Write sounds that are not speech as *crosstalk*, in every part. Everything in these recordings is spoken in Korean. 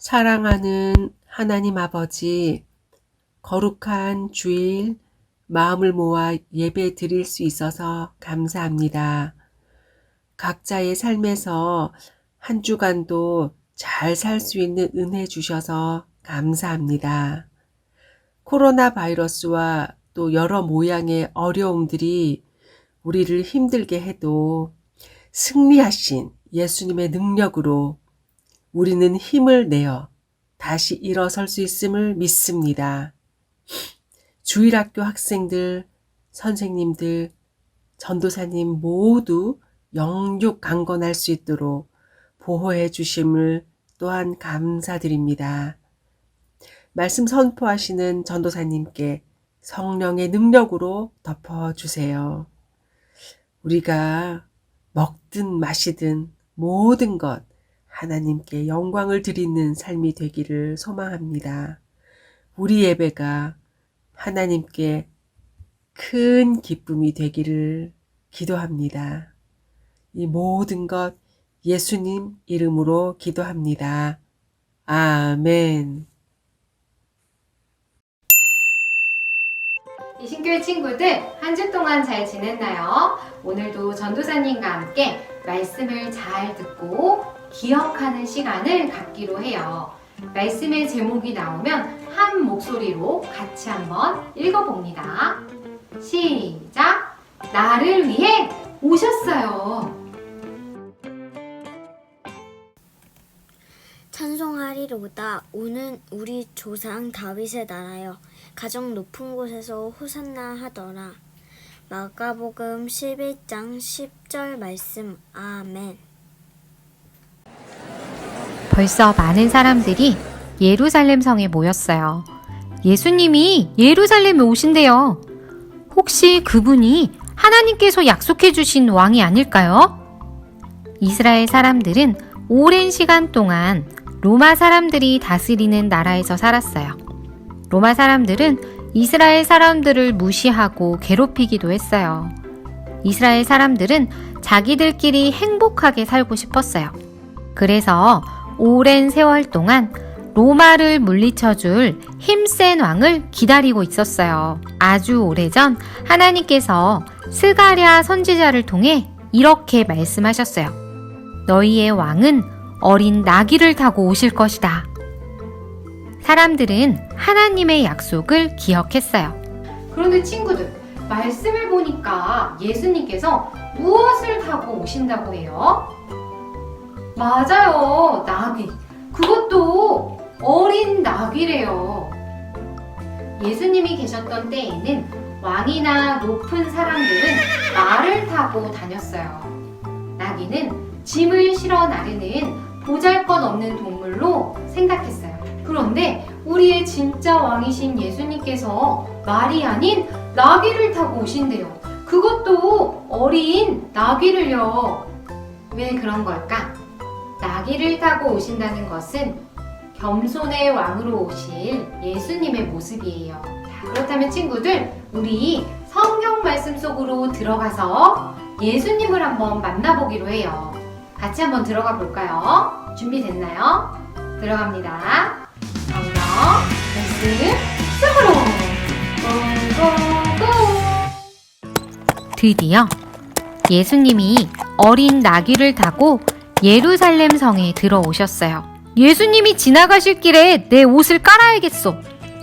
사랑하는 하나님 아버지, 거룩한 주일 마음을 모아 예배 드릴 수 있어서 감사합니다. 각자의 삶에서 한 주간도 잘 살 수 있는 은혜 주셔서 감사합니다. 코로나 바이러스와 또 여러 모양의 어려움들이 우리를 힘들게 해도 승리하신 예수님의 능력으로 우리는 힘을 내어 다시 일어설 수 있음을 믿습니다. 주일학교 학생들, 선생님들, 전도사님 모두 영육 강건할 수 있도록 보호해 주심을 또한 감사드립니다. 말씀 선포하시는 전도사님께 성령의 능력으로 덮어주세요. 우리가 먹든 마시든 모든 것 하나님께 영광을 드리는 삶이 되기를 소망합니다. 우리 예배가 하나님께 큰 기쁨이 되기를 기도합니다. 이 모든 것 예수님 이름으로 기도합니다. 아멘. 이 신교회 친구들 한 주 동안 잘 지냈나요? 오늘도 전도사님과 함께 말씀을 잘 듣고 기억하는 시간을 갖기로 해요. 말씀의 제목이 나오면 한 목소리로 같이 한번 읽어봅니다. 시작! 나를 위해 오셨어요. 찬송하리로다 오는 우리 조상 다윗의 나라여 가장 높은 곳에서 호산나 하더라 마가복음 11장 10절 말씀 아멘 벌써 많은 사람들이 예루살렘 성에 모였어요. 예수님이 예루살렘에 오신대요. 혹시 그분이 하나님께서 약속해 주신 왕이 아닐까요? 이스라엘 사람들은 오랜 시간 동안 로마 사람들이 다스리는 나라에서 살았어요. 로마 사람들은 이스라엘 사람들을 무시하고 괴롭히기도 했어요. 이스라엘 사람들은 자기들끼리 행복하게 살고 싶었어요. 그래서 오랜 세월 동안 로마를 물리쳐줄 힘센 왕을 기다리고 있었어요. 아주 오래전 하나님께서 스가랴 선지자를 통해 이렇게 말씀하셨어요. 너희의 왕은 어린 나귀를 타고 오실 것이다. 사람들은 하나님의 약속을 기억했어요. 그런데 친구들, 말씀을 보니까 예수님께서 무엇을 타고 오신다고 해요? 맞아요, 나귀. 그것도 어린 나귀래요. 예수님이 계셨던 때에는 왕이나 높은 사람들은 말을 타고 다녔어요. 나귀는 짐을 실어 나르는 보잘 것 없는 동물로 생각했어요. 그런데 우리의 진짜 왕이신 예수님께서 말이 아닌 나귀를 타고 오신대요. 그것도 어린 나귀를요. 왜 그런 걸까? 나귀를 타고 오신다는 것은 겸손의 왕으로 오실 예수님의 모습이에요. 자, 그렇다면 친구들, 우리 성경 말씀 속으로 들어가서 예수님을 한번 만나보기로 해요. 같이 한번 들어가 볼까요? 준비됐나요? 들어갑니다. 성경 말씀 속으로 고고고 드디어 예수님이 어린 나귀를 타고 예루살렘 성에 들어오셨어요. 예수님이 지나가실 길에 내 옷을 깔아야겠어.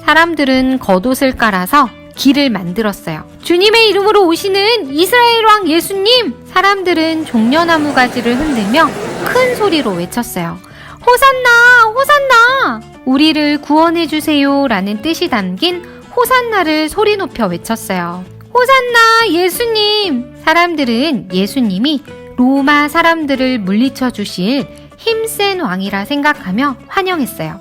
사람들은 겉옷을 깔아서 길을 만들었어요. 주님의 이름으로 오시는 이스라엘 왕 예수님! 사람들은 종려나무 가지를 흔들며 큰 소리로 외쳤어요. 호산나! 호산나! 우리를 구원해주세요. 라는 뜻이 담긴 호산나를 소리 높여 외쳤어요. 호산나! 예수님! 사람들은 예수님이 로마 사람들을 물리쳐 주실 힘센 왕이라 생각하며 환영했어요.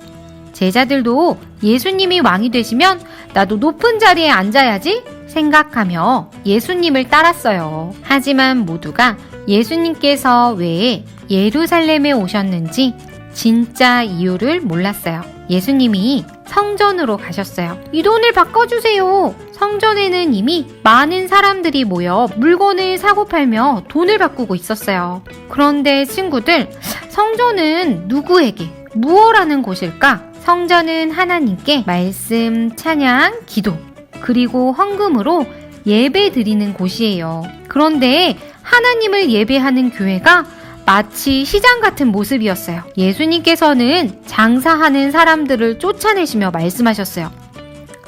제자들도 예수님이 왕이 되시면 나도 높은 자리에 앉아야지 생각하며 예수님을 따랐어요. 하지만 모두가 예수님께서 왜 예루살렘에 오셨는지 진짜 이유를 몰랐어요. 예수님이 성전으로 가셨어요. 이 돈을 바꿔주세요. 성전에는 이미 많은 사람들이 모여 물건을 사고 팔며 돈을 바꾸고 있었어요. 그런데 친구들, 성전은 누구에게 무엇하는 곳일까? 성전은 하나님께 말씀, 찬양, 기도, 그리고 헌금으로 예배 드리는 곳이에요. 그런데 하나님을 예배하는 교회가 마치 시장 같은 모습이었어요. 예수님께서는 장사하는 사람들을 쫓아내시며 말씀하셨어요.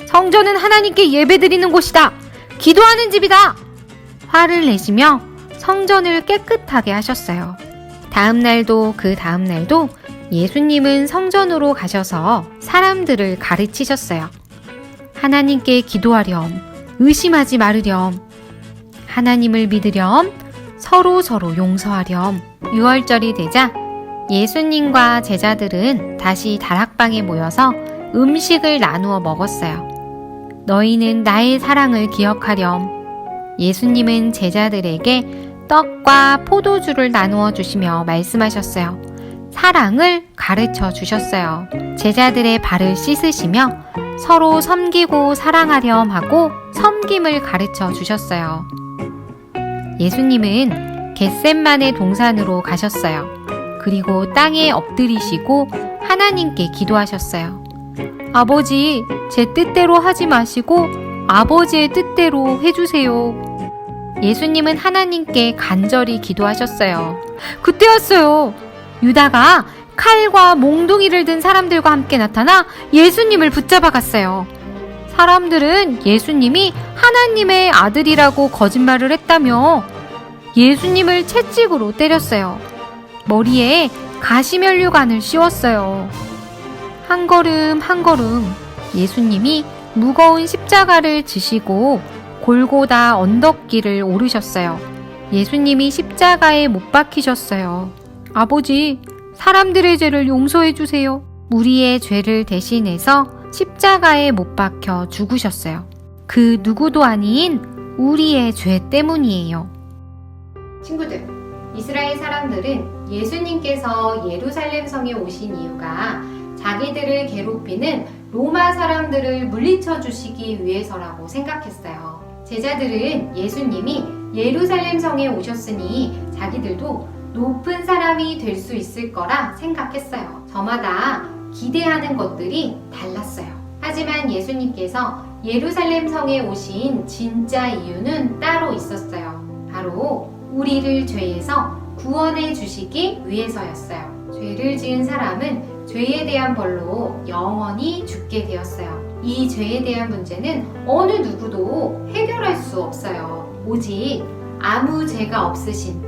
성전은 하나님께 예배드리는 곳이다. 기도하는 집이다. 화를 내시며 성전을 깨끗하게 하셨어요. 다음 날도 그 다음 날도 예수님은 성전으로 가셔서 사람들을 가르치셨어요. 하나님께 기도하렴, 의심하지 말으렴, 하나님을 믿으렴, 서로 서로 용서하렴. 6월절이 되자 예수님과 제자들은 다시 다락방에 모여서 음식을 나누어 먹었어요. 너희는 나의 사랑을 기억하렴. 예수님은 제자들에게 떡과 포도주를 나누어 주시며 말씀하셨어요. 사랑을 가르쳐 주셨어요. 제자들의 발을 씻으시며 서로 섬기고 사랑하렴 하고 섬김을 가르쳐 주셨어요. 예수님은 겟셋만의 동산으로 가셨어요. 그리고 땅에 엎드리시고 하나님께 기도하셨어요. 아버지, 제 뜻대로 하지 마시고 아버지의 뜻대로 해주세요. 예수님은 하나님께 간절히 기도하셨어요. 그때였어요. 유다가 칼과 몽둥이를 든 사람들과 함께 나타나 예수님을 붙잡아 갔어요. 사람들은 예수님이 하나님의 아들이라고 거짓말을 했다며 예수님을 채찍으로 때렸어요. 머리에 가시면류관을 씌웠어요. 한 걸음 한 걸음 예수님이 무거운 십자가를 지시고 골고다 언덕길을 오르셨어요. 예수님이 십자가에 못 박히셨어요. 아버지, 사람들의 죄를 용서해 주세요. 우리의 죄를 대신해서 십자가에 못 박혀 죽으셨어요. 그 누구도 아닌 우리의 죄 때문이에요. 친구들, 이스라엘 사람들은 예수님께서 예루살렘 성에 오신 이유가 자기들을 괴롭히는 로마 사람들을 물리쳐 주시기 위해서라고 생각했어요. 제자들은 예수님이 예루살렘 성에 오셨으니 자기들도 높은 사람이 될 수 있을 거라 생각했어요. 저마다 기대하는 것들이 달랐어요. 하지만 예수님께서 예루살렘 성에 오신 진짜 이유는 따로 있었어요. 바로 우리를 죄에서 구원해 주시기 위해서였어요. 죄를 지은 사람은 죄에 대한 벌로 영원히 죽게 되었어요. 이 죄에 대한 문제는 어느 누구도 해결할 수 없어요. 오직 아무 죄가 없으신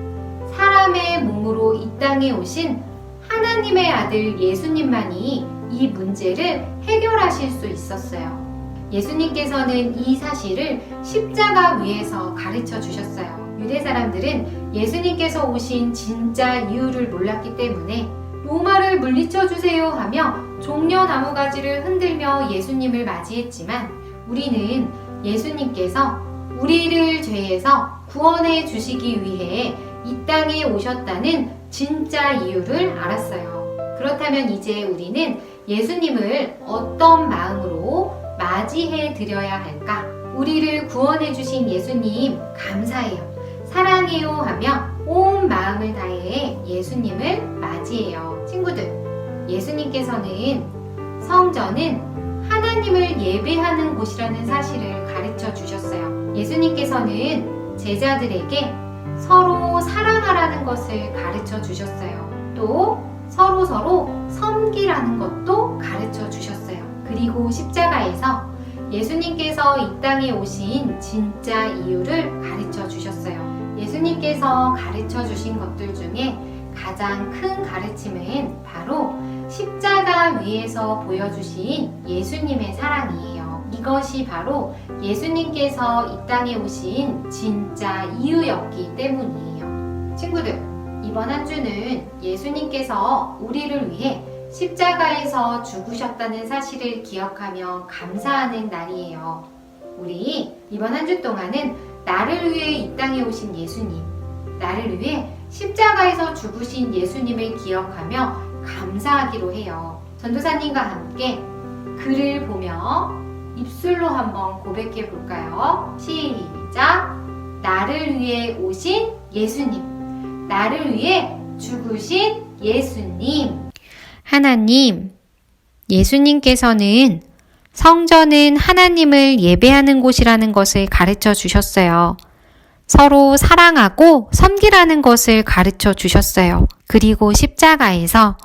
사람의 몸으로 이 땅에 오신 하나님의 아들 예수님만이 이 문제를 해결하실 수 있었어요. 예수님께서는 이 사실을 십자가 위에서 가르쳐 주셨어요. 유대 사람들은 예수님께서 오신 진짜 이유를 몰랐기 때문에 로마를 물리쳐 주세요 하며 종려 나무 가지를 흔들며 예수님을 맞이했지만 우리는 예수님께서 우리를 죄에서 구원해 주시기 위해 이 땅에 오셨다는 진짜 이유를 알았어요. 그렇다면 이제 우리는 예수님을 어떤 마음으로 맞이해 드려야 할까? 우리를 구원해 주신 예수님 감사해요. 사랑해요 하며 온 마음을 다해 예수님을 맞이해요. 친구들, 예수님께서는 성전은 하나님을 예배하는 곳이라는 사실을 가르쳐 주셨어요. 예수님께서는 제자들에게 서로 사랑하라는 것을 가르쳐 주셨어요. 또 서로 서로 섬기라는 것도 가르쳐 주셨어요. 그리고 십자가에서 예수님께서 이 땅에 오신 진짜 이유를 가르쳐 주셨어요. 예수님께서 가르쳐 주신 것들 중에 가장 큰 가르침은 바로 십자가 위에서 보여주신 예수님의 사랑이에요. 이것이 바로 예수님께서 이 땅에 오신 진짜 이유였기 때문이에요. 친구들, 이번 한 주는 예수님께서 우리를 위해 십자가에서 죽으셨다는 사실을 기억하며 감사하는 날이에요. 우리 이번 한 주 동안은 나를 위해 이 땅에 오신 예수님, 나를 위해 십자가에서 죽으신 예수님을 기억하며 감사하기로 해요. 전도사님과 함께 글을 보며 입술로 한번 고백해 볼까요? 시작! 나를 위해 오신 예수님, 나를 위해 죽으신 예수님. 하나님, 예수님께서는 성전은 하나님을 예배하는 곳이라는 것을 가르쳐 주셨어요. 서로 사랑하고 섬기라는 것을 가르쳐 주셨어요. 그리고 십자가에서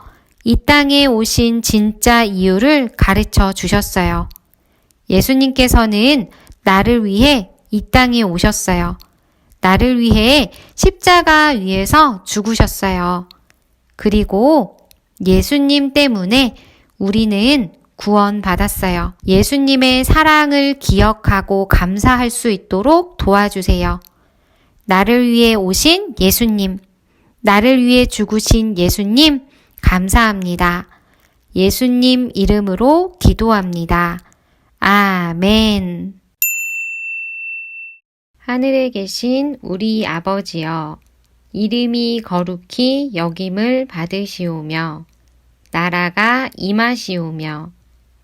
이 땅에 오신 진짜 이유를 가르쳐 주셨어요. 예수님께서는 나를 위해 이 땅에 오셨어요. 나를 위해 십자가 위에서 죽으셨어요. 그리고 예수님 때문에 우리는 구원받았어요. 예수님의 사랑을 기억하고 감사할 수 있도록 도와주세요. 나를 위해 오신 예수님, 나를 위해 죽으신 예수님, 감사합니다. 예수님 이름으로 기도합니다. 아멘. 하늘에 계신 우리 아버지여, 이름이 거룩히 여김을 받으시오며, 나라가 임하시오며,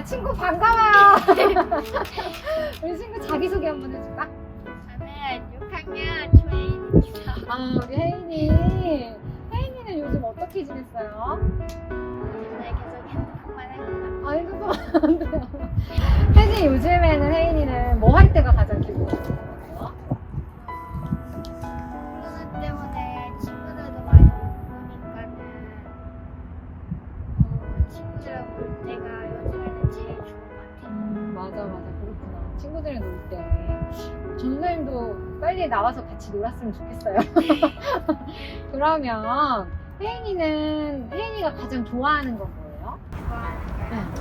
자, 친구 반가워요. *laughs* 우리 친구 자기소개 한번 해줄까? 저는 6학년 조혜인입니다. 아, 우리 혜인이. 혜인이는 요즘 어떻게 지냈어요? 네, 계속 핸드폰만 해요. 아, 핸드폰 안 돼요. 혜진이 요즘에는 혜인이는 뭐 같이 놀았으면 좋겠어요. *laughs* 그러면 혜인이는, 혜인이가 가장 좋아하는 건 뭐예요? 좋아하는 거요.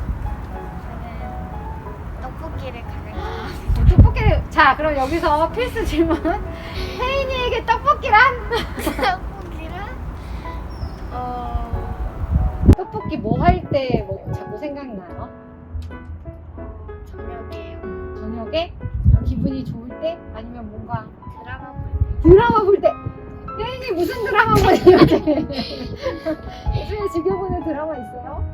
저는 떡볶이를 가장 좋아합니다. 어, 떡볶이를, 자, 그럼 여기서 필수 질문. 혜인이에게 떡볶이란? 떡볶이를 어, 떡볶이 뭐 할 때 뭐 자꾸 생각나요? 어 저녁에 저녁에? 기분이 좋을 때? 아니면 뭔가 드라마 볼 때. 혜인이 무슨 드라마 보니 요즘에? 요즘에 즐겨보는 드라마 있어요?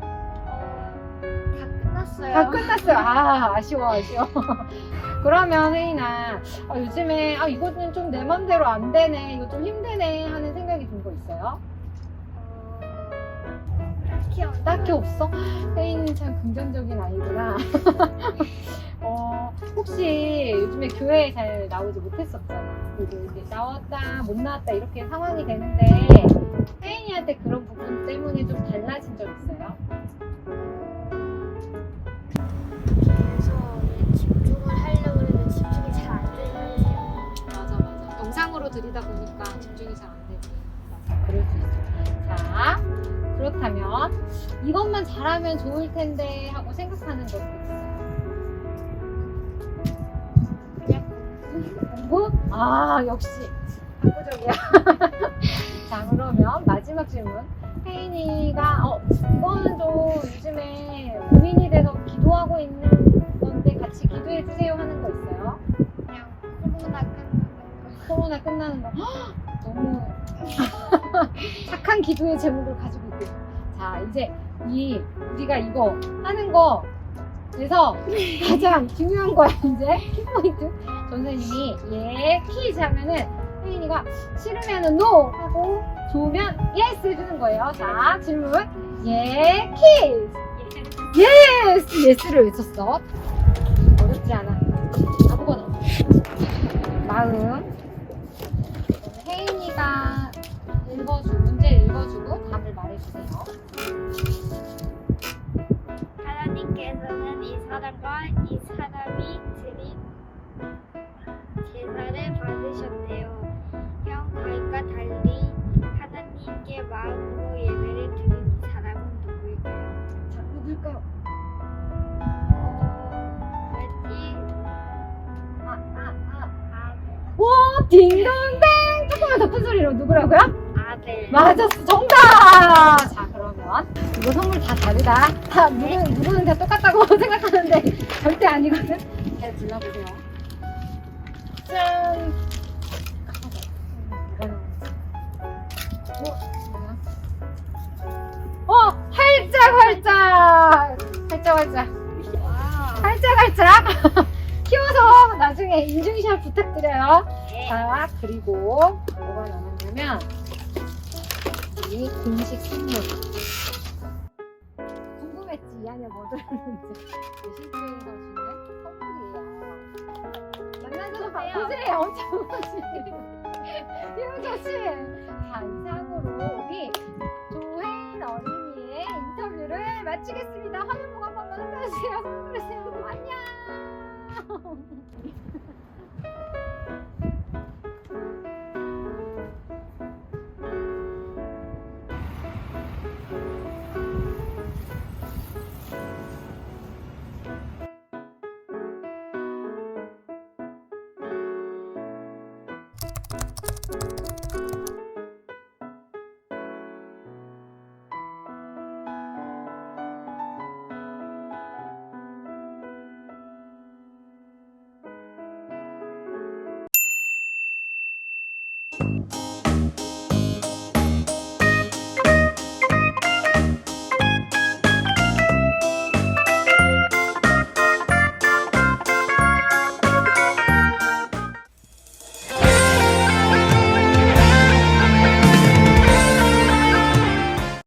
어, 다 끝났어요. 다 끝났어요. 아, 아쉬워, 아쉬워. 그러면 혜인아, 아, 요즘에, 아, 이거는 좀 내 맘대로 안 되네, 이거 좀 힘드네 하는 생각이 든 거 있어요? 어, 딱히 없는 딱히 없어? 혜인은 참 긍정적인 아이구나. *laughs* 어, 혹시 요즘에 교회에 잘 나오지 못했었잖아. 그리고 이제 나왔다, 못 나왔다, 이렇게 상황이 되는데, 혜인이한테 그런 부분 때문에 좀 달라진 점 있어요? 계속 집중을 하려고 해도 집중이 잘 안 되는 것 같아요. 맞아, 맞아. 영상으로 들이다 보니까 집중이 잘 안. 맞아, 그럴 수 있어. 자, 그렇다면, 이것만 잘하면 좋을 텐데 하고 생각하는 것도 있어요. 아, 역시. 학구적이야. *laughs* 자, 그러면 마지막 질문. 혜인이가, 어, 이거는 좀 요즘에 고민이 돼서 기도하고 있는 건데 같이 기도해 주세요 하는 거 있어요? 그냥 코로나 끝나는 거. 코로나 끝나는 거. 헉, *gasps* 너무 *laughs* 착한 기도의 제목을 가지고. 자, 이제 이 우리가 이거 하는 거 그래서 가장 중요한 거야 이제. 키포인트. 전선생님이 예 키즈 하면은 혜인이가 싫으면은 no 하고 좋으면 yes 해주는 거예요. 자 질문. 예 키즈 yes. Yes를 외쳤어. 어렵지 않아. 아무거나. 마음. 혜인이가 읽어주 문제를 읽어주고 말해주세요 하나님께서는 이 사람과 이 사람이 드린 제사를 받으셨대요. 형과과 달리 하나님께 마음으로 예배를 드린 이 사람은 누구일까요? 자 누굴까요? 어, 왠지 아, 아, 아. 아들. 와 딩동댕 조금만 더 큰 소리로 누구라고요? 아들. 맞았어. 정답! 자 그러면 이거 선물 다 다르다. 다 누구, 누구는 다 똑같다고 *laughs* 생각하는데 절대 아니거든. 잘 불러보세요. 짠! 어, 어 활짝 활짝! 활짝 활짝. 와. 활짝 활짝. *laughs* 키워서 나중에 인증샷 부탁드려요. 네. 자, 그리고 뭐가 남았냐면 이 공식 선물. 궁금했지 이 안에 뭐 들었는지. 신부에서 주는 선물이에요. 만나서 바꾸세요. 엄청 바꾸세요. *laughs* 효조 씨. 자, 이상으로 우리 조혜인 어린이의 인터뷰를 마치겠습니다. 화면 보고 한 번만 흔들어주세요. 손 들으세요. 안녕. *laughs*